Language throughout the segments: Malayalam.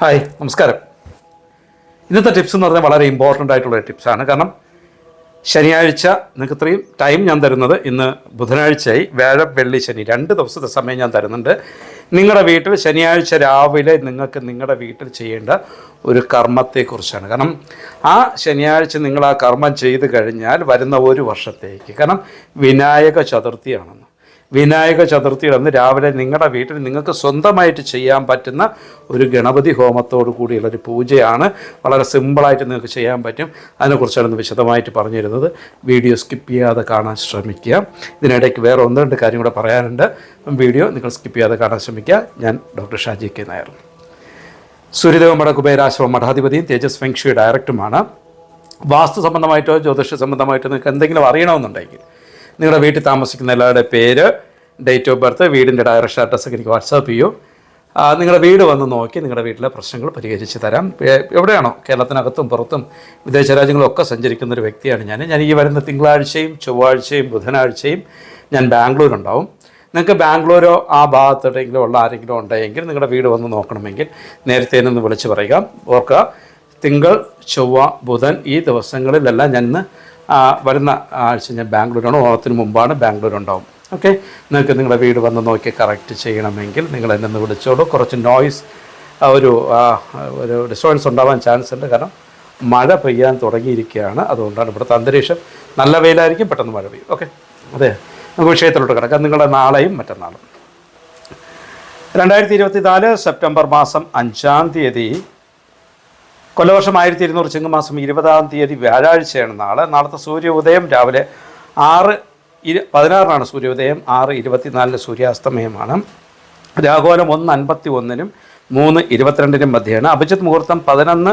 ഹായ് നമസ്കാരം. ഇന്നത്തെ ടിപ്സ് എന്ന് പറഞ്ഞാൽ വളരെ ഇമ്പോർട്ടന്റ് ആയിട്ടുള്ള ടിപ്സാണ് കാരണം ശനിയാഴ്ച നിങ്ങൾക്ക് ഇത്രയും ടൈം ഞാൻ തരുന്നത് ഇന്ന് ബുധനാഴ്ചയായി വ്യാഴം വെള്ളി ശനി. രണ്ട് ദിവസത്തെ സമയം ഞാൻ തരുന്നുണ്ട്. നിങ്ങളുടെ വീട്ടിൽ ശനിയാഴ്ച രാവിലെ നിങ്ങൾക്ക് നിങ്ങളുടെ വീട്ടിൽ ചെയ്യേണ്ട ഒരു കർമ്മത്തെക്കുറിച്ചാണ്. കാരണം ആ ശനിയാഴ്ച നിങ്ങൾ ആ കർമ്മം ചെയ്ത് കഴിഞ്ഞാൽ വരുന്ന ഒരു വർഷത്തേക്ക്. കാരണം വിനായക ചതുർത്ഥിയാണെന്ന്. വിനായക ചതുർത്ഥി അന്ന് രാവിലെ നിങ്ങളുടെ വീട്ടിൽ നിങ്ങൾക്ക് സ്വന്തമായിട്ട് ചെയ്യാൻ പറ്റുന്ന ഒരു ഗണപതി ഹോമത്തോടു കൂടിയുള്ള ഒരു പൂജയാണ്. വളരെ സിമ്പിളായിട്ട് നിങ്ങൾക്ക് ചെയ്യാൻ പറ്റും. അതിനെക്കുറിച്ചാണ് ഇന്ന് വിശദമായിട്ട് പറഞ്ഞു തരുന്നത് വീഡിയോ സ്കിപ്പ് ചെയ്യാതെ കാണാൻ ശ്രമിക്കുക. ഇതിനിടയ്ക്ക് വേറെ ഒന്ന് രണ്ട് കാര്യം കൂടെ പറയാനുണ്ട്. വീഡിയോ നിങ്ങൾ സ്കിപ്പ് ചെയ്യാതെ കാണാൻ ശ്രമിക്കുക. ഞാൻ ഡോക്ടർ ഷാജി കെ നായർ. സൂര്യദേവ കുബേരാശ്രമം മഠാധിപതിയും തേജസ് ഫെങ്ഷി ഡയറക്ടറുമാണ് വാസ്തു സംബന്ധമായിട്ടോ ജ്യോതിഷ സംബന്ധമായിട്ടോ നിങ്ങൾക്ക് എന്തെങ്കിലും അറിയണമെന്നുണ്ടെങ്കിൽ നിങ്ങളുടെ വീട്ടിൽ താമസിക്കുന്ന എല്ലാവരുടെ പേര് ഡേറ്റ് ഓഫ് ബർത്ത് വീടിന്റെ ഡയറക്ഷൻ അഡ്രസ്സൊക്കെ എനിക്ക് വാട്സാപ്പ് ചെയ്യൂ. നിങ്ങളുടെ വീട് വന്ന് നോക്കി നിങ്ങളുടെ വീട്ടിലെ പ്രശ്നങ്ങൾ പരിഹരിച്ച് തരാം. എവിടെയാണോ? കേരളത്തിനകത്തും പുറത്തും വിദേശ രാജ്യങ്ങളും ഒക്കെ സഞ്ചരിക്കുന്ന ഒരു വ്യക്തിയാണ് ഞാൻ. ഞാൻ ഈ വരുന്ന തിങ്കളാഴ്ചയും ചൊവ്വാഴ്ചയും ബുധനാഴ്ചയും ഞാൻ ബാംഗ്ലൂരുണ്ടാവും. നിങ്ങൾക്ക് ബാംഗ്ലൂരോ ആ ഭാഗത്തെവിടെയെങ്കിലും ഉള്ള ആരെങ്കിലും ഉണ്ടെങ്കിൽ നിങ്ങളുടെ വീട് വന്ന് നോക്കണമെങ്കിൽ നേരത്തെ നിന്ന് വിളിച്ച് പറയുക. ഓർക്കുക തിങ്കൾ ചൊവ്വ ബുധൻ ഈ ദിവസങ്ങളിലെല്ലാം ഞാൻ ഇന്ന് വരുന്ന ആഴ്ച ഞാൻ ബാംഗ്ലൂരാണ്. ഓണത്തിന് മുമ്പാണ് ബാംഗ്ലൂർ ഉണ്ടാവും ഓക്കെ? നിങ്ങൾക്ക് നിങ്ങളുടെ വീട് വന്ന് നോക്കി കറക്റ്റ് ചെയ്യണമെങ്കിൽ നിങ്ങൾ എന്നെ ഒന്ന് വിളിച്ചോളൂ. കുറച്ച് നോയ്സ് ഒരു ഒരു ഡിസ്റ്റർബൻസ് ഉണ്ടാവാൻ ചാൻസ് ഉണ്ട്. കാരണം മഴ പെയ്യാൻ തുടങ്ങിയിരിക്കുകയാണ്. അതുകൊണ്ടാണ് ഇവിടുത്തെ അന്തരീക്ഷം നല്ല വെയിലായിരിക്കും പെട്ടെന്ന് മഴ പെയ്യും. ഓക്കെ? അതെ നമുക്ക് വിഷയത്തിലോട്ട് കിടക്കാം. നിങ്ങളുടെ നാളെയും മറ്റന്നാളും. രണ്ടായിരത്തി ഇരുപത്തി നാല് സെപ്റ്റംബർ മാസം അഞ്ചാം തീയതി കൊല്ലവർഷം ആയിരത്തി ഇരുന്നൂറ് ചിങ്ങമാസം ഇരുപതാം തീയതി വ്യാഴാഴ്ചയാണ് നാളെ. നാളത്തെ സൂര്യ ഉദയം രാവിലെ ആറ് ഇരു പതിനാറിനാണ് സൂര്യോദയം. ആറ് ഇരുപത്തിനാലിന് സൂര്യാസ്തമയമാണ്. രാഘോലം ഒന്ന് അൻപത്തി ഒന്നിനും മൂന്ന് ഇരുപത്തിരണ്ടിനും മധ്യയാണ്. അഭിജിത്ത് മുഹൂർത്തം പതിനൊന്ന്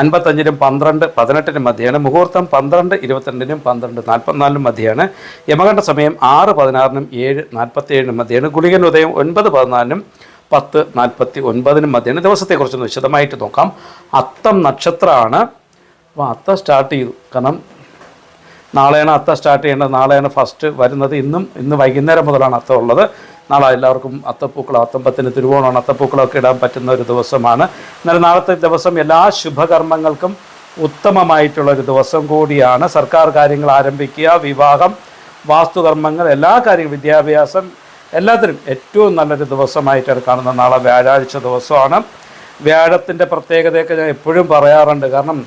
അൻപത്തഞ്ചിനും പന്ത്രണ്ട് പതിനെട്ടിനും മധ്യയാണ്. മുഹൂർത്തം പന്ത്രണ്ട് ഇരുപത്തിരണ്ടിനും പന്ത്രണ്ട് നാൽപ്പത്തിനാലിനും മധ്യയാണ്. യമകണ്ഠ സമയം ആറ് പതിനാറിനും ഏഴ് നാൽപ്പത്തിയേഴിനും മധ്യയാണ്. ഗുളികൻ ഉദയം ഒൻപത് പതിനാലിനും പത്ത് നാൽപ്പത്തി ഒൻപതിനും മധ്യയാണ്. ദിവസത്തെക്കുറിച്ചൊന്ന് വിശദമായിട്ട് നോക്കാം. അത്തം നക്ഷത്രമാണ് അപ്പോൾ അത്ത സ്റ്റാർട്ട് ചെയ്തു. കാരണം നാളെയാണ് അത്ത സ്റ്റാർട്ട് ചെയ്യേണ്ടത്. നാളെയാണ് ഫസ്റ്റ് വരുന്നത്. ഇന്നും ഇന്ന് വൈകുന്നേരം മുതലാണ് അത്ത ഉള്ളത്. നാളെ എല്ലാവർക്കും അത്തപ്പൂക്കളം അത്തമ്പത്തിന് തിരുവോണമാണ്. അത്തപ്പൂക്കളമൊക്കെ ഇടാൻ പറ്റുന്ന ഒരു ദിവസമാണ്. എന്നാൽ നാളത്തെ ദിവസം എല്ലാ ശുഭകർമ്മങ്ങൾക്കും ഉത്തമമായിട്ടുള്ള ഒരു ദിവസം കൂടിയാണ്. സർക്കാർ കാര്യങ്ങൾ ആരംഭിക്കുക വിവാഹം വാസ്തുകർമ്മങ്ങൾ എല്ലാ കാര്യങ്ങളും വിദ്യാഭ്യാസം എല്ലാത്തിനും ഏറ്റവും നല്ലൊരു ദിവസമായിട്ടാണ് കാണുന്നത് നാളെ വ്യാഴാഴ്ച ദിവസമാണ്. വ്യാഴത്തിന്റെ പ്രത്യേകതയൊക്കെ ഞാൻ എപ്പോഴും പറയാറുണ്ട്. കാരണം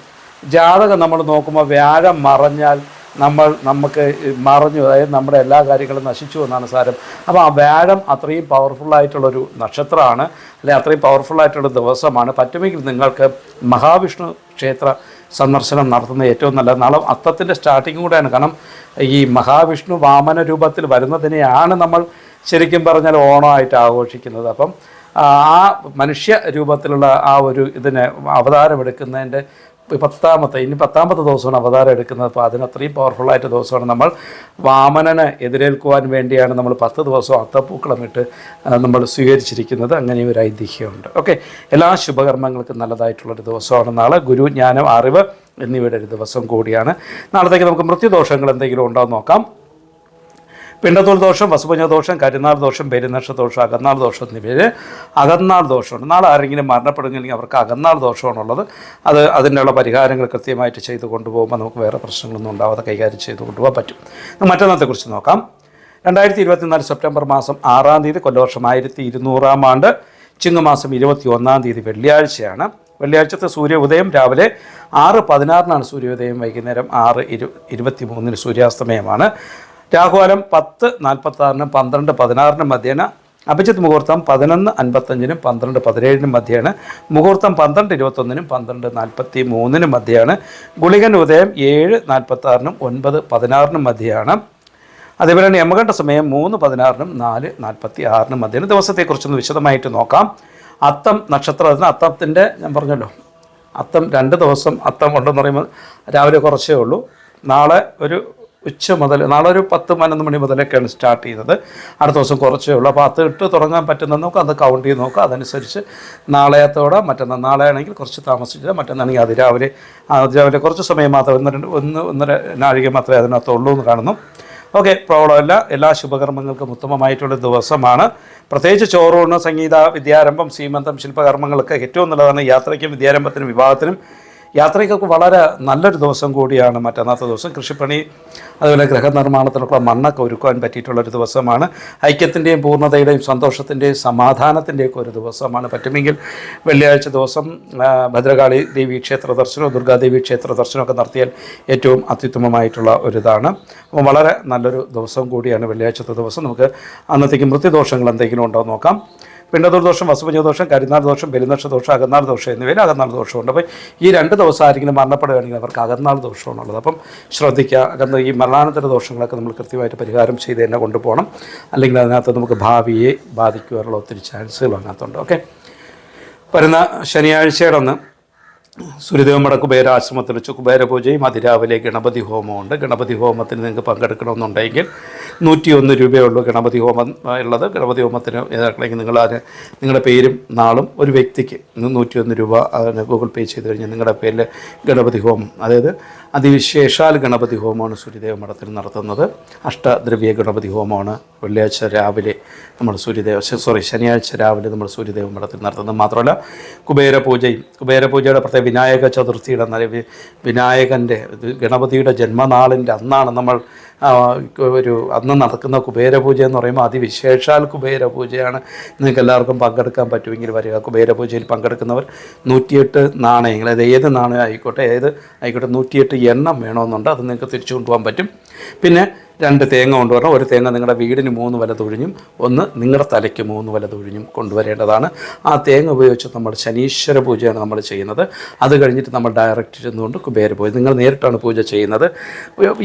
ജാതകം നമ്മൾ നോക്കുമ്പോൾ വ്യാഴം മറഞ്ഞാൽ നമ്മൾ നമുക്ക് മറഞ്ഞു. അതായത് നമ്മുടെ എല്ലാ കാര്യങ്ങളും നശിച്ചു എന്നാണ് സാരം. അപ്പോൾ ആ വ്യാഴം അത്രയും പവർഫുള്ളായിട്ടുള്ളൊരു നക്ഷത്രമാണ്. അല്ലെങ്കിൽ അത്രയും പവർഫുള്ളായിട്ടുള്ള ദിവസമാണ്. പറ്റുമെങ്കിൽ നിങ്ങൾക്ക് മഹാവിഷ്ണു ക്ഷേത്ര സന്ദർശനം നടത്തുന്ന ഏറ്റവും നല്ലത്. നാളെ അത്തത്തിന്റെ സ്റ്റാർട്ടിങ് കൂടെയാണ്. കാരണം ഈ മഹാവിഷ്ണു വാമന രൂപത്തിൽ വരുന്നതിനെയാണ് നമ്മൾ ശരിക്കും പറഞ്ഞാൽ ഓണമായിട്ട് ആഘോഷിക്കുന്നത്. അപ്പം ആ മനുഷ്യ രൂപത്തിലുള്ള ആ ഒരു ഇതിനെ അവതാരമെടുക്കുന്നതിന്റെ പത്താമത്തെ ഇനി പത്താമത്തെ ദിവസമാണ് അവതാരം എടുക്കുന്നത്. അപ്പോൾ അതിനത്രയും പവർഫുള്ളായിട്ട് ദിവസമാണ്. നമ്മൾ വാമനനെ എതിരേൽക്കുവാൻ വേണ്ടിയാണ് നമ്മൾ പത്ത് ദിവസം അത്തപ്പൂക്കളമിട്ട് നമ്മൾ സ്വീകരിച്ചിരിക്കുന്നത്. അങ്ങനെ ഒരു ഐതിഹ്യമുണ്ട്. ഓക്കെ. എല്ലാ ശുഭകർമ്മങ്ങൾക്കും നല്ലതായിട്ടുള്ളൊരു ദിവസമാണ്. നാളെ ഗുരു ജ്ഞാനം അറിവ് എന്നിവയുടെ ഒരു ദിവസം കൂടിയാണ്. നാളത്തേക്ക് നമുക്ക് മൃത്യുദോഷങ്ങൾ എന്തെങ്കിലും ഉണ്ടോ എന്ന് നോക്കാം. പിണ്ടത്തോൾ ദോഷം വസുപഞ്ഞ ദോഷം കരുനാൾ ദോഷം പെരുന്നക്ഷ ദോഷം അകന്നാൾ ദോഷം എന്നിവയിൽ അകന്നാൾ ദോഷമുണ്ട്. നാളെ ആരെങ്കിലും മരണപ്പെടുകയാണെങ്കിൽ അവർക്ക് അകന്നാൾ ദോഷമാണുള്ളത്. അത് അതിനുള്ള പരിഹാരങ്ങൾ കൃത്യമായിട്ട് ചെയ്തു കൊണ്ടുപോകുമ്പോൾ നമുക്ക് വേറെ പ്രശ്നങ്ങളൊന്നും ഉണ്ടാവാതെ കൈകാര്യം ചെയ്തു കൊണ്ടുപോകാൻ പറ്റും. മറ്റന്നത്തെക്കുറിച്ച് നോക്കാം. രണ്ടായിരത്തി ഇരുപത്തിനാല് സെപ്റ്റംബർ മാസം ആറാം തീയതി കൊല്ലവർഷം ആയിരത്തി ഇരുന്നൂറാം ആണ്ട് ചിങ്ങമാസം ഇരുപത്തി ഒന്നാം തീയതി വെള്ളിയാഴ്ചയാണ്. വെള്ളിയാഴ്ചത്തെ സൂര്യ ഉദയം രാവിലെ ആറ് പതിനാറിനാണ് സൂര്യോദയം വൈകുന്നേരം ആറ് ഇരു ഇരുപത്തി മൂന്നിന് സൂര്യാസ്തമയമാണ്. രാഹുകാലം പത്ത് നാൽപ്പത്തി ആറിനും പന്ത്രണ്ട് പതിനാറിനും മധ്യേന അഭിജിത്ത് മുഹൂർത്തം പതിനൊന്ന് അൻപത്തഞ്ചിനും പന്ത്രണ്ട് പതിനേഴിനും മധ്യയാണ് മുഹൂർത്തം പന്ത്രണ്ട് ഇരുപത്തൊന്നിനും പന്ത്രണ്ട് നാൽപ്പത്തി മൂന്നിനും മധ്യയാണ് ഗുളികൻ ഉദയം ഏഴ് നാൽപ്പത്തി ആറിനും ഒൻപത് പതിനാറിനും മധ്യയാണ് അതേപോലെ തന്നെ യമകണ്ഠ സമയം മൂന്ന് പതിനാറിനും നാല് നാൽപ്പത്തി ആറിനും മധ്യയാണ് ദിവസത്തെക്കുറിച്ചൊന്ന് വിശദമായിട്ട് നോക്കാം. അത്തം നക്ഷത്രത്തിന് അത്തത്തിന്റെ ഞാൻ പറഞ്ഞല്ലോ അത്തം രണ്ട് ദിവസം അത്തം ഉണ്ടെന്ന് പറയുമ്പോൾ രാവിലെ കുറച്ചേ ഉള്ളൂ. നാളെ ഒരു ഉച്ച മുതൽ നാളെ ഒരു പത്ത് പതിനൊന്ന് മണി മുതലൊക്കെയാണ് സ്റ്റാർട്ട് ചെയ്യുന്നത്. അടുത്ത ദിവസം കുറച്ചേ ഉള്ളൂ. അപ്പോൾ അത് ഇട്ട് തുടങ്ങാൻ പറ്റുന്ന നോക്കുക അത് കൗണ്ട് ചെയ്ത് നോക്കുക അതനുസരിച്ച് നാളെയത്തോടെ മറ്റന്നാൾ നാളെ ആണെങ്കിൽ കുറച്ച് താമസിച്ചില്ല മറ്റന്നാണെങ്കിൽ അതിരാവിലെ അതിരാവിലെ കുറച്ച് സമയം മാത്രമേ ഒന്ന് രണ്ട് ഒന്ന് ഒന്നര നാഴിക മാത്രമേ അതിനകത്തുള്ളൂ എന്ന് കാണുന്നു. ഓക്കെ. പ്രോബ്ലമല്ല എല്ലാ ശുഭകർമ്മങ്ങൾക്കും ഉത്തമമായിട്ടുള്ള ദിവസമാണ്. പ്രത്യേകിച്ച് ചോറൂണ് സംഗീത വിദ്യാരംഭം സീമന്തം ശില്പകർമ്മങ്ങളൊക്കെ ഏറ്റവും നല്ലതാണ്. യാത്രയ്ക്കും വിദ്യാരംഭത്തിനും വിവാഹത്തിനും യാത്രയ്ക്കൊക്കെ വളരെ നല്ലൊരു ദിവസം കൂടിയാണ് മറ്റന്നാത്ത ദിവസം. കൃഷിപ്പണി അതുപോലെ ഗൃഹനിർമ്മാണത്തിനൊക്കെ മണ്ണൊക്കെ ഒരുക്കുവാൻ പറ്റിയിട്ടുള്ളൊരു ദിവസമാണ്. ഐക്യത്തിന്റെയും പൂർണതയുടെയും സന്തോഷത്തിന്റെയും സമാധാനത്തിന്റെയൊക്കെ ഒരു ദിവസമാണ്. പറ്റുമെങ്കിൽ വെള്ളിയാഴ്ച ദിവസം ഭദ്രകാളി ദേവി ക്ഷേത്ര ദർശനവും ദുർഗാദേവി ക്ഷേത്ര ദർശനമൊക്കെ നടത്തിയാൽ ഏറ്റവും അത്യുത്തമമായിട്ടുള്ള ഒരു ഇതാണ് അപ്പോൾ വളരെ നല്ലൊരു ദിവസം കൂടിയാണ് വെള്ളിയാഴ്ചത്തെ ദിവസം. നമുക്ക് അന്നത്തേക്ക് മൃത്യുദോഷങ്ങൾ എന്തെങ്കിലും ഉണ്ടോ നോക്കാം. പിണ്ടതൂർ ദോഷം വസുപഞ്ഞ ദോഷം കരിനാൾ ദോഷം പെരുന്നക്ഷ ദോഷം അകന്നാൾ ദോഷം എന്നിവയിൽ അകന്നാൾ ദോഷമുണ്ട് അപ്പോൾ ഈ രണ്ട് ദിവസം ആരെങ്കിലും മരണപ്പെടുകയാണെങ്കിൽ അവർക്ക് അകന്നാൾ ദോഷമാണുള്ളത് അപ്പം ശ്രദ്ധിക്കുക. അകന്ന് ഈ മരണാനന്തര ദോഷങ്ങളൊക്കെ നമ്മൾ കൃത്യമായിട്ട് പരിഹാരം ചെയ്ത് തന്നെ കൊണ്ടുപോകണം. അല്ലെങ്കിൽ അതിനകത്ത് നമുക്ക് ഭാവിയെ ബാധിക്കുവാനുള്ള ഒത്തിരി ചാൻസുകൾ അതിനകത്തുണ്ട്. ഓക്കെ? വരുന്ന ശനിയാഴ്ചയുടെ ഒന്ന് സുരിദേവമട കുബേര ആശ്രമത്തിൽ വെച്ച് കുബേര പൂജയും അതിരാവിലെ ഗണപതി ഹോമമുണ്ട് ഗണപതി ഹോമത്തിന് നിങ്ങൾക്ക് പങ്കെടുക്കണമെന്നുണ്ടെങ്കിൽ നൂറ്റി ഒന്ന് രൂപയുള്ളൂ ഗണപതി ഹോമം ഉള്ളത്. ഗണപതി ഹോമത്തിന് ഏതാക്കണമെങ്കിൽ നിങ്ങൾ അതിന് നിങ്ങളുടെ പേരും നാളും ഒരു വ്യക്തിക്ക് നൂറ്റി ഒന്ന് രൂപ ഗൂഗിൾ പേ ചെയ്ത് കഴിഞ്ഞാൽ നിങ്ങളുടെ പേരിൽ ഗണപതി ഹോമം. അതായത് അതിവിശേഷാൽ ഗണപതി ഹോമമാണ് സൂര്യദേവ മഠത്തിൽ നടത്തുന്നത്. അഷ്ടദ്രവ്യ ഗണപതി ഹോമമാണ് വെള്ളിയാഴ്ച രാവിലെ നമ്മൾ സൂര്യദേവ സോറി ശനിയാഴ്ച രാവിലെ നമ്മൾ സൂര്യദേവ മഠത്തിൽ നടത്തുന്നത്. മാത്രമല്ല കുബേര പൂജയും കുബേര പ്രത്യേക വിനായക ചതുർത്ഥിയുടെ നല്ല വിനായകന്റെ ഗണപതിയുടെ ജന്മനാളിന്റെ അന്നാണ് നമ്മൾ ഒരു അന്ന് നടക്കുന്ന കുബേര പൂജ എന്ന് പറയുമ്പോൾ അതിവിശേഷാൽ കുബേര പൂജയാണ് നിങ്ങൾക്ക് എല്ലാവർക്കും പങ്കെടുക്കാൻ പറ്റുമെങ്കിൽ വരിക. കുബേര പൂജയിൽ പങ്കെടുക്കുന്നവർ നൂറ്റിയെട്ട് നാണയങ്ങൾ അതായത് ഏത് നാണയം ആയിക്കോട്ടെ ഏത് ആയിക്കോട്ടെ നൂറ്റിയെട്ട് എണ്ണം വേണമെന്നുണ്ട്. അത് നിങ്ങൾക്ക് തിരിച്ചു കൊണ്ടുപോകാൻ പറ്റും. പിന്നെ രണ്ട് തേങ്ങ കൊണ്ടുവരണം. ഒരു തേങ്ങ നിങ്ങളുടെ വീടിന് മൂന്ന് വല തൊഴിഞ്ഞും ഒന്ന് നിങ്ങളുടെ തലയ്ക്ക് മൂന്ന് വല തൊഴിഞ്ഞും കൊണ്ടുവരേണ്ടതാണ്. ആ തേങ്ങ ഉപയോഗിച്ച് നമ്മൾ ശനീശ്വര പൂജയാണ് നമ്മൾ ചെയ്യുന്നത്. അത് കഴിഞ്ഞിട്ട് നമ്മൾ ഡയറക്റ്റ് ചെന്നുകൊണ്ട് കുബേര പൂജ. നിങ്ങൾ നേരിട്ടാണ് പൂജ ചെയ്യുന്നത്.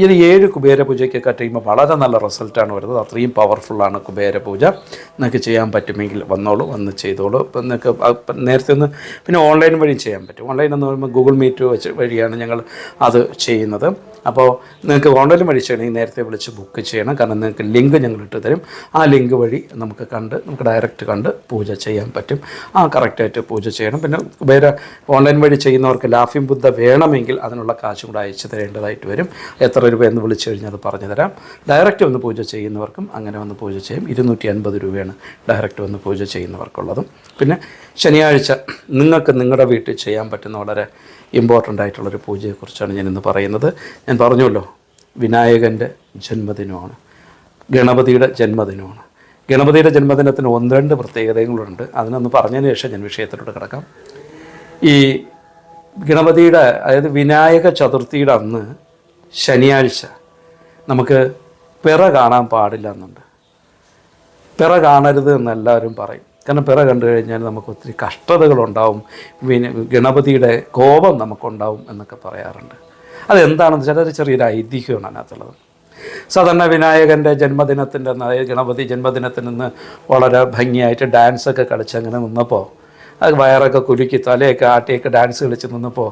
ഇത് ഏഴ് കുബേര പൂജയ്ക്കൊക്കെ കഴിയുമ്പോൾ വളരെ നല്ല റിസൾട്ടാണ് വരുന്നത്. അത്രയും പവർഫുള്ളാണ് കുബേര പൂജ. നിങ്ങൾക്ക് ചെയ്യാൻ പറ്റുമെങ്കിൽ വന്നോളൂ വന്ന് ചെയ്തോളൂ. ഇപ്പം നിങ്ങൾക്ക് നേരത്തെ ഒന്ന് പിന്നെ ഓൺലൈൻ വഴി ചെയ്യാൻ പറ്റും. ഓൺലൈൻ എന്ന് പറയുമ്പോൾ ഗൂഗിൾ മീറ്റ് വെച്ച് വഴിയാണ് ഞങ്ങൾ അത് ചെയ്യുന്നത്. അപ്പോൾ നിങ്ങൾക്ക് ഓൺലൈൻ വഴി ചെയ്യണമെങ്കിൽ നേരത്തെ വിളിച്ച് ബുക്ക് ചെയ്യണം. കാരണം നിങ്ങൾക്ക് ലിങ്ക് ഞങ്ങൾ ഇട്ട് തരും. ആ ലിങ്ക് വഴി നമുക്ക് കണ്ട് നമുക്ക് ഡയറക്റ്റ് കണ്ട് പൂജ ചെയ്യാൻ പറ്റും. ആ കറക്റ്റായിട്ട് പൂജ ചെയ്യണം. പിന്നെ വേറെ ഓൺലൈൻ വഴി ചെയ്യുന്നവർക്ക് ലാഫിംഗ് ബുദ്ധ വേണമെങ്കിൽ അതിനുള്ള കാശും കൂടെ അയച്ചു തരേണ്ടതായിട്ട് വരും. എത്ര രൂപ എന്ന് വിളിച്ചു കഴിഞ്ഞാൽ അത് പറഞ്ഞു തരാം. ഡയറക്റ്റ് വന്ന് പൂജ ചെയ്യുന്നവർക്കും അങ്ങനെ വന്ന് പൂജ ചെയ്യും. ഇരുന്നൂറ്റി അൻപത് രൂപയാണ് ഡയറക്റ്റ് വന്ന് പൂജ ചെയ്യുന്നവർക്കുള്ളതും. പിന്നെ ശനിയാഴ്ച നിങ്ങൾക്ക് നിങ്ങളുടെ വീട്ടിൽ ചെയ്യാൻ പറ്റുന്ന വളരെ ഇമ്പോർട്ടന്റ് ആയിട്ടുള്ളൊരു പൂജയെക്കുറിച്ചാണ് ഞാൻ ഇന്ന് പറയുന്നത്. ഞാൻ പറഞ്ഞല്ലോ വിനായകന്റെ ജന്മദിനമാണ്. ഗണപതിയുടെ ജന്മദിനമാണ്. ഗണപതിയുടെ ജന്മദിനത്തിന് ഒന്ന് രണ്ട് പ്രത്യേകതകളുണ്ട്. അതിനൊന്ന് പറഞ്ഞതിന് ശേഷം ഞാൻ വിഷയത്തിലോട്ട് കിടക്കാം. ഈ ഗണപതിയുടെ അതായത് വിനായക ചതുർത്ഥിയുടെ അന്ന് ശനിയാഴ്ച നമുക്ക് പിറ കാണാൻ പാടില്ല എന്നുണ്ട്. പിറ കാണരുത് എന്ന് എല്ലാവരും പറയും. കാരണം പിറ കണ്ടു കഴിഞ്ഞാൽ നമുക്ക് ഒത്തിരി കഷ്ടതകളുണ്ടാവും. പിന്നെ ഗണപതിയുടെ കോപം നമുക്കുണ്ടാവും എന്നൊക്കെ പറയാറുണ്ട്. അതെന്താണെന്ന് വെച്ചാൽ ഒരു ചെറിയൊരു ഐതിഹ്യമാണ് അതിനകത്തുള്ളത്. സാധാരണ വിനായകന്റെ ജന്മദിനത്തിന്റെ അതായത് ഗണപതി ജന്മദിനത്തിൽ നിന്ന് വളരെ ഭംഗിയായിട്ട് ഡാൻസൊക്കെ കളിച്ച് അങ്ങനെ നിന്നപ്പോൾ അത് വയറൊക്കെ കുലുക്കി തലയൊക്കെ ആട്ടിയൊക്കെ ഡാൻസ് കളിച്ച് നിന്നപ്പോൾ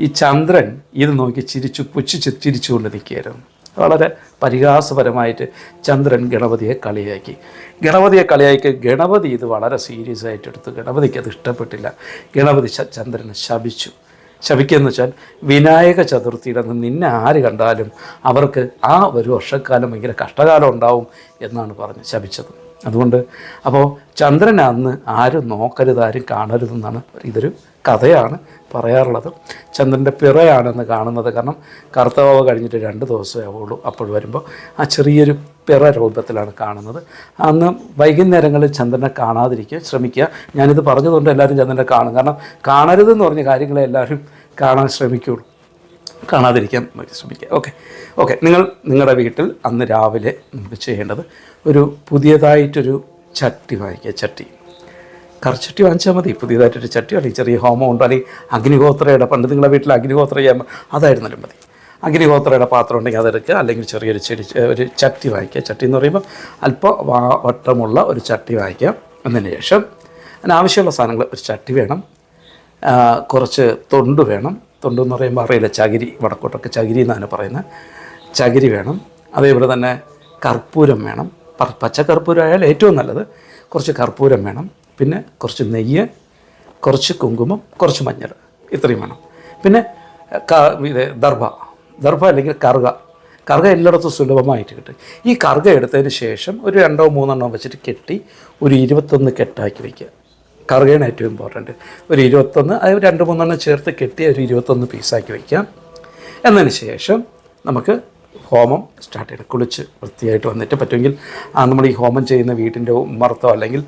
ഈ ചന്ദ്രൻ ഇത് നോക്കി ചിരിച്ചു പുച്ഛിച്ച് ചിരിച്ചുകൊണ്ട് നിൽക്കുകയായിരുന്നു. വളരെ പരിഹാസപരമായിട്ട് ചന്ദ്രൻ ഗണപതിയെ കളിയാക്കി. ഗണപതിയെ കളിയാക്കി. ഗണപതി ഇത് വളരെ സീരിയസ് ആയിട്ട് എടുത്തു. ഗണപതിക്ക് അത് ഇഷ്ടപ്പെട്ടില്ല. ഗണപതി ചന്ദ്രനെ ശപിച്ചു. ശപിക്കുകയെന്ന് വെച്ചാൽ വിനായക ചതുർത്ഥിയുടെ അന്ന് നിന്നെ ആര് കണ്ടാലും അവർക്ക് ആ ഒരു വർഷക്കാലം ഭയങ്കര കഷ്ടകാലം ഉണ്ടാവും എന്നാണ് പറഞ്ഞ് ശപിച്ചത്. അതുകൊണ്ട് അപ്പോൾ ചന്ദ്രൻ അന്ന് ആരും നോക്കരുത് ആരും കാണരുതെന്നാണ് ഇതൊരു കഥയാണ് പറയാറുള്ളത്. ചന്ദ്രന്റെ പിറയാണെന്ന് കാണുന്നത് കാരണം കർത്തവാവ് കഴിഞ്ഞിട്ട് രണ്ട് ദിവസമേ ആവുള്ളൂ. അപ്പോൾ വരുമ്പോൾ ആ ചെറിയൊരു പിറ രൂപത്തിലാണ് കാണുന്നത്. അന്ന് വൈകുന്നേരങ്ങളിൽ ചന്ദ്രനെ കാണാതിരിക്കുക ശ്രമിക്കുക. ഞാനിത് പറഞ്ഞതുകൊണ്ട് എല്ലാവരും ചന്ദ്രനെ കാണും. കാരണം കാണരുതെന്ന് പറഞ്ഞ കാര്യങ്ങളെ എല്ലാവരും കാണാൻ ശ്രമിക്കുകയുള്ളൂ കാണാതിരിക്കാൻ ശ്രമിക്കുക. ഓക്കെ ഓക്കെ നിങ്ങൾ നിങ്ങളുടെ വീട്ടിൽ അന്ന് രാവിലെ നമുക്ക് ചെയ്യേണ്ടത് ഒരു പുതിയതായിട്ടൊരു ചട്ടി വാങ്ങിക്കുക. ചട്ടി. കറച്ചട്ടി വാങ്ങിച്ചാൽ മതി. പുതിയതായിട്ടൊരു ചട്ടി അല്ലെങ്കിൽ ചെറിയ ഹോമം ഉണ്ടോ? അല്ലെങ്കിൽ അഗ്നിഹോത്രയുടെ പണ്ട് നിങ്ങളുടെ വീട്ടിൽ അഗ്നിഹോത്ര ചെയ്യാൻ അതായിരുന്നാലും മതി. അഗ്നിഹോത്രയുടെ പാത്രം ഉണ്ടെങ്കിൽ അതെടുക്കുക. അല്ലെങ്കിൽ ചെറിയൊരു ചെടി ഒരു ചട്ടി വാങ്ങിക്കുക. ചട്ടി എന്ന് പറയുമ്പോൾ അല്പം വട്ടമുള്ള ഒരു ചട്ടി വാങ്ങിക്കുക. അതിന് ശേഷം അതിനാവശ്യമുള്ള സാധനങ്ങൾ ഒരു ചട്ടി വേണം. കുറച്ച് തൊണ്ട് വേണം. തൊണ്ട് എന്ന് പറയുമ്പോൾ അറിയില്ല. ചകിരി വടക്കോട്ടൊക്കെ ചകിരി എന്നാണ് പറയുന്നത്. ചകിരി വേണം. അതേപോലെ തന്നെ കർപ്പൂരം വേണം. പച്ച കർപ്പൂരം ആയാൽ ഏറ്റവും നല്ലത്. കുറച്ച് കർപ്പൂരം വേണം. പിന്നെ കുറച്ച് നെയ്യ് കുറച്ച് കുങ്കുമം കുറച്ച് മഞ്ഞൾ ഇത്രയും വേണം. പിന്നെ ഇത് ദർഭ. ദർഭ അല്ലെങ്കിൽ കറുക. കറുക എല്ലായിടത്തും സുലഭമായിട്ട് കിട്ടും. ഈ കറുക എടുത്തതിന് ശേഷം ഒരു രണ്ടോ മൂന്നെണ്ണോ വെച്ചിട്ട് കെട്ടി ഒരു ഇരുപത്തൊന്ന് കെട്ടാക്കി വയ്ക്കുക. കറുകയാണ് ഏറ്റവും ഇമ്പോർട്ടന്റ് ഒരു ഇരുപത്തൊന്ന് അത് രണ്ട് മൂന്നെണ്ണം ചേർത്ത് കെട്ടി ഒരു ഇരുപത്തൊന്ന് പീസാക്കി വയ്ക്കാം. എന്നതിന് ശേഷം നമുക്ക് ഹോമം സ്റ്റാർട്ട് ചെയ്യണം. കുളിച്ച് വൃത്തിയായിട്ട് വന്നിട്ട് പറ്റുമെങ്കിൽ ആ നമ്മൾ ഈ ഹോമം ചെയ്യുന്ന വീട്ടിന്റെ ഉമ്മറത്തോ അല്ലെങ്കിൽ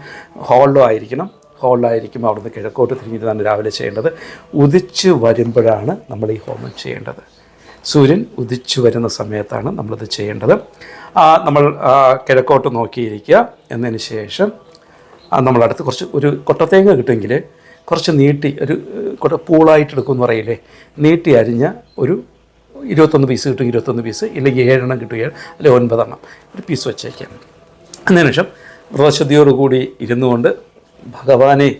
ഹാളിലോ ആയിരിക്കണം. ഹാളിലായിരിക്കുമ്പോൾ അവിടുന്ന് കിഴക്കോട്ട് തിരിഞ്ഞിട്ടാണ് രാവിലെ ചെയ്യേണ്ടത്. ഉദിച്ച് വരുമ്പോഴാണ് നമ്മൾ ഈ ഹോമം ചെയ്യേണ്ടത്. സൂര്യൻ ഉദിച്ചു വരുന്ന സമയത്താണ് നമ്മളിത് ചെയ്യേണ്ടത്. നമ്മൾ കിഴക്കോട്ട് നോക്കിയിരിക്കുക. എന്നതിന് ശേഷം ആ, നമ്മളടുത്ത് കുറച്ച് ഒരു കൊട്ടത്തേങ്ങ കിട്ടുമെങ്കിൽ കുറച്ച് നീട്ടി ഒരു കൊട്ട പൂളായിട്ട് എടുക്കുമെന്ന് പറയില്ലേ? നീട്ടി അരിഞ്ഞ ഒരു ഇരുപത്തൊന്ന് പീസ് കിട്ടും ഇരുപത്തൊന്ന് പീസ് ഇല്ലെങ്കിൽ ഏഴെണ്ണം കിട്ടുകയാണ് അല്ലെങ്കിൽ ഒൻപതെണ്ണം ഒരു പീസ് വെച്ചേക്കാം. അതിനുശേഷം വ്രതശുദ്ധിയോടുകൂടി ഇരുന്നു കൊണ്ട് ഭഗവാനെ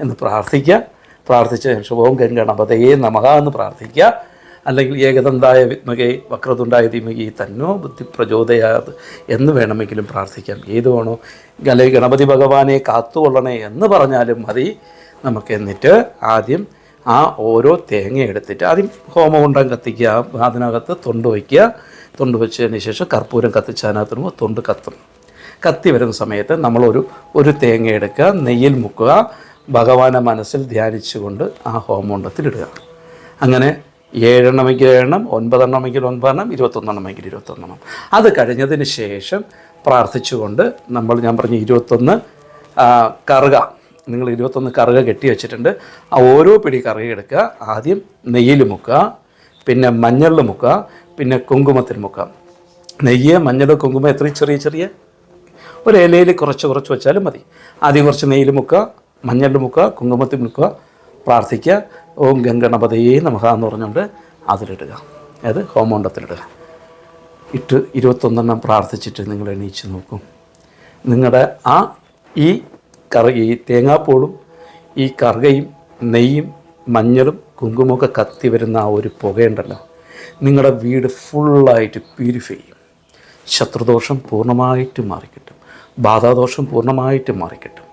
എന്ന് പ്രാർത്ഥിക്കുക. പ്രാർത്ഥിച്ച ശേഷം ഓം ഗംഗണപതയെ നമഹ എന്ന് പ്രാർത്ഥിക്കുക. അല്ലെങ്കിൽ ഏകദന്തായ വിത്മകെ വക്രതുണ്ടായ ധീമകി തന്നോ ബുദ്ധി പ്രചോദയാത് എന്ന് വേണമെങ്കിലും പ്രാർത്ഥിക്കാം. ഏതു വേണോ? അല്ലെ ഗണപതി ഭഗവാനെ കാത്തുകൊള്ളണേ എന്ന് പറഞ്ഞാലും മതി. നമുക്ക് എന്നിട്ട് ആദ്യം ആ ഓരോ തേങ്ങ എടുത്തിട്ട് ആദ്യം ഹോമകുണ്ടം കത്തിക്കുക അതിനകത്ത് തൊണ്ട് വയ്ക്കുക. തൊണ്ട് വെച്ചതിന് ശേഷം കർപ്പൂരം കത്തിച്ച് തൊണ്ട് കത്തും. കത്തി വരുന്ന സമയത്ത് നമ്മളൊരു ഒരു തേങ്ങ എടുക്കുക നെയ്യിൽ മുക്കുക. ഭഗവാനെ മനസ്സിൽ ധ്യാനിച്ചുകൊണ്ട് ആ ഹോമകുണ്ടത്തിലിടുക അങ്ങനെ ഏഴെണ്ണമെങ്കിൽ ഏഴെണ്ണം ഒൻപതെണ്ണമെങ്കിൽ ഒൻപതെണ്ണം ഇരുപത്തൊന്നെണ്ണമെങ്കിൽ ഇരുപത്തൊന്നെണ്ണം. അത് കഴിഞ്ഞതിന് ശേഷം പ്രാർത്ഥിച്ചുകൊണ്ട് നമ്മൾ ഞാൻ പറഞ്ഞ ഇരുപത്തൊന്ന് കറുക. നിങ്ങൾ ഇരുപത്തൊന്ന് കറുക കെട്ടി വെച്ചിട്ടുണ്ട്. ആ ഓരോ പിടി കറുക എടുക്കുക. ആദ്യം നെയ്യിൽ മുക്കുക. പിന്നെ മഞ്ഞളിൽ മുക്കുക. പിന്നെ കുങ്കുമത്തിൽ മുക്കുക. നെയ്യ് മഞ്ഞൾ കുങ്കുമം എത്രയും ചെറിയ ചെറിയ. ഒരു ഇലയിൽ കുറച്ച് കുറച്ച് വെച്ചാലും മതി. ആദ്യം കുറച്ച് നെയ്യിൽ മുക്കുക മഞ്ഞളിൽ മുക്കുക കുങ്കുമത്തിൽ മുക്കുക പ്രാർത്ഥിക്കുക. ഓം ഗംഗണപതിയേ നമുക്ക് എന്ന് പറഞ്ഞുകൊണ്ട് അതിലിടുക. അതായത് ഹോമോണ്ടത്തിലിടുക ഇട്ട് ഇരുപത്തൊന്നെണ്ണം പ്രാർത്ഥിച്ചിട്ട് നിങ്ങൾ എണീച്ച് നോക്കും. നിങ്ങളുടെ ആ ഈ കറ ഈ തേങ്ങാപ്പൂളും ഈ കറുകയും നെയ്യും മഞ്ഞളും കുങ്കുമൊക്കെ കത്തി വരുന്ന ആ ഒരു പുകയുണ്ടല്ലോ. നിങ്ങളുടെ വീട് ഫുള്ളായിട്ട് പ്യൂരിഫൈ ചെയ്യും. ശത്രുദോഷം പൂർണമായിട്ട് മാറിക്കിട്ടും. ബാധാദോഷം പൂർണമായിട്ട് മാറിക്കിട്ടും.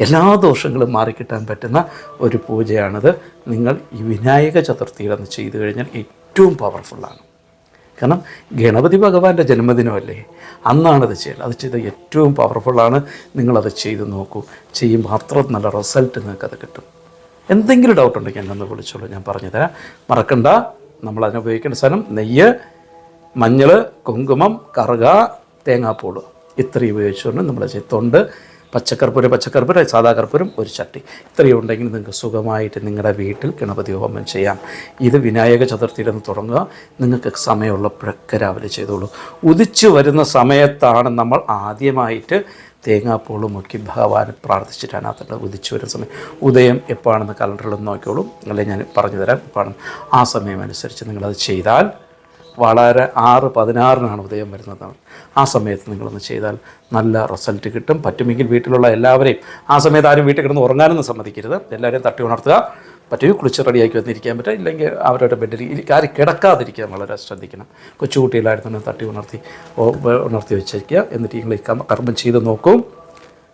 എല്ലാ ദോഷങ്ങളും മാറിക്കിട്ടാൻ പറ്റുന്ന ഒരു പൂജയാണിത്. നിങ്ങൾ ഈ വിനായക ചതുർത്ഥിയിലൊന്ന് ചെയ്തു കഴിഞ്ഞാൽ ഏറ്റവും പവർഫുള്ളാണ് കാരണം ഗണപതി ഭഗവാന്റെ ജന്മദിനമല്ലേ? അന്നാണത് ചെയ്യുന്നത് അത് ചെയ്ത് ഏറ്റവും പവർഫുള്ളാണ് നിങ്ങളത് ചെയ്ത് നോക്കൂ. ചെയ്യുമ്പോൾ അത്ര നല്ല റിസൾട്ട് നിങ്ങൾക്കത് കിട്ടും. എന്തെങ്കിലും ഡൗട്ട് ഉണ്ടെങ്കിൽ എന്നെ ഒന്ന് വിളിച്ചോളൂ. ഞാൻ പറഞ്ഞു തരാം. മറക്കണ്ട. നമ്മൾ അതിന് ഉപയോഗിക്കേണ്ട സാധനം നെയ്യ് മഞ്ഞൾ കുങ്കുമം കറുക തേങ്ങാപ്പൂൾ ഇത്രയും ഉപയോഗിച്ചുകൊണ്ട് നമ്മൾ തൊണ്ട് പച്ചക്കർപ്പൂരം പച്ചക്കർപ്പൂരം സാധാ കർപ്പൂരം ഒരു ചട്ടി. ഇത്രയും ഉണ്ടെങ്കിൽ നിങ്ങൾക്ക് സുഖമായിട്ട് നിങ്ങളുടെ വീട്ടിൽ ഗണപതി ഹോമം ചെയ്യാം. ഇത് വിനായക ചതുർത്ഥിയിൽ നിന്ന് തുടങ്ങുക. നിങ്ങൾക്ക് സമയമുള്ളപ്പോഴൊക്കെ രാവിലെ ചെയ്തോളൂ. ഉദിച്ചു വരുന്ന സമയത്താണ് നമ്മൾ ആദ്യമായിട്ട് തേങ്ങാപ്പൂളും മുക്കി ഭഗവാൻ പ്രാർത്ഥിച്ചിട്ടാണ് അതിന്റെ ഉദിച്ചു വരുന്ന സമയം. ഉദയം എപ്പോഴാണെന്ന് കലണ്ടറിൽ നോക്കിയോളൂ അല്ലെങ്കിൽ ഞാൻ പറഞ്ഞു തരാം എപ്പോഴാണ് ആ സമയം അനുസരിച്ച് നിങ്ങളത് ചെയ്താൽ വളരെ ആറ് പതിനാറിനാണ് ഉദയം വരുന്നത്. ആ സമയത്ത് നിങ്ങളൊന്ന് ചെയ്താൽ നല്ല റിസൾട്ട് കിട്ടും. പറ്റുമെങ്കിൽ വീട്ടിലുള്ള എല്ലാവരെയും ആ സമയത്ത് ആരും വീട്ടിൽ കിടന്ന് ഉറങ്ങാനൊന്നും സമ്മതിക്കരുത്. എല്ലാവരെയും തട്ടി ഉണർത്തുക. പറ്റുമെങ്കിൽ കുളിച്ച് റെഡിയാക്കി വന്നിരിക്കാൻ പറ്റുക ഇല്ലെങ്കിൽ അവരുടെ ബെഡിൽ ആരും കിടക്കാതിരിക്കാൻ വളരെ ശ്രദ്ധിക്കണം. കൊച്ചുകുട്ടികളായിരുന്നു തട്ടി ഉണർത്തി ഉണർത്തി വെച്ചേക്കുക. എന്നിട്ട് നിങ്ങൾ ഈ കർമ്മം ചെയ്ത് നോക്കും.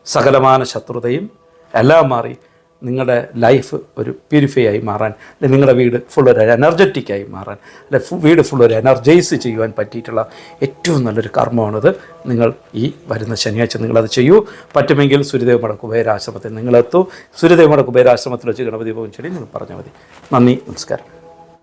സകലമാന ശത്രുതയും എല്ലാം മാറി നിങ്ങളുടെ ലൈഫ് ഒരു പ്യൂരിഫൈ ആയി മാറാൻ അല്ലെങ്കിൽ നിങ്ങളുടെ വീട് ഫുൾ ഒരു എനർജറ്റിക് ആയി മാറാൻ അല്ലെ വീട് ഫുൾ ഒരു എനർജൈസ് ചെയ്യുവാൻ പറ്റിയിട്ടുള്ള ഏറ്റവും നല്ലൊരു കർമ്മമാണത് നിങ്ങൾ ഈ വരുന്ന ശനിയാഴ്ച നിങ്ങളത് ചെയ്യൂ. പറ്റുമെങ്കിൽ സുരദേവ് മഠ കുബേരാശ്രമത്തിൽ നിങ്ങളെത്തൂ. സുരദേവ് മഠ കുബേരാശ്രമത്തിൽ വെച്ച് ഗണപതി ഭവൻ ചെടി നിങ്ങൾ പറഞ്ഞാൽ മതി. നന്ദി നമസ്കാരം.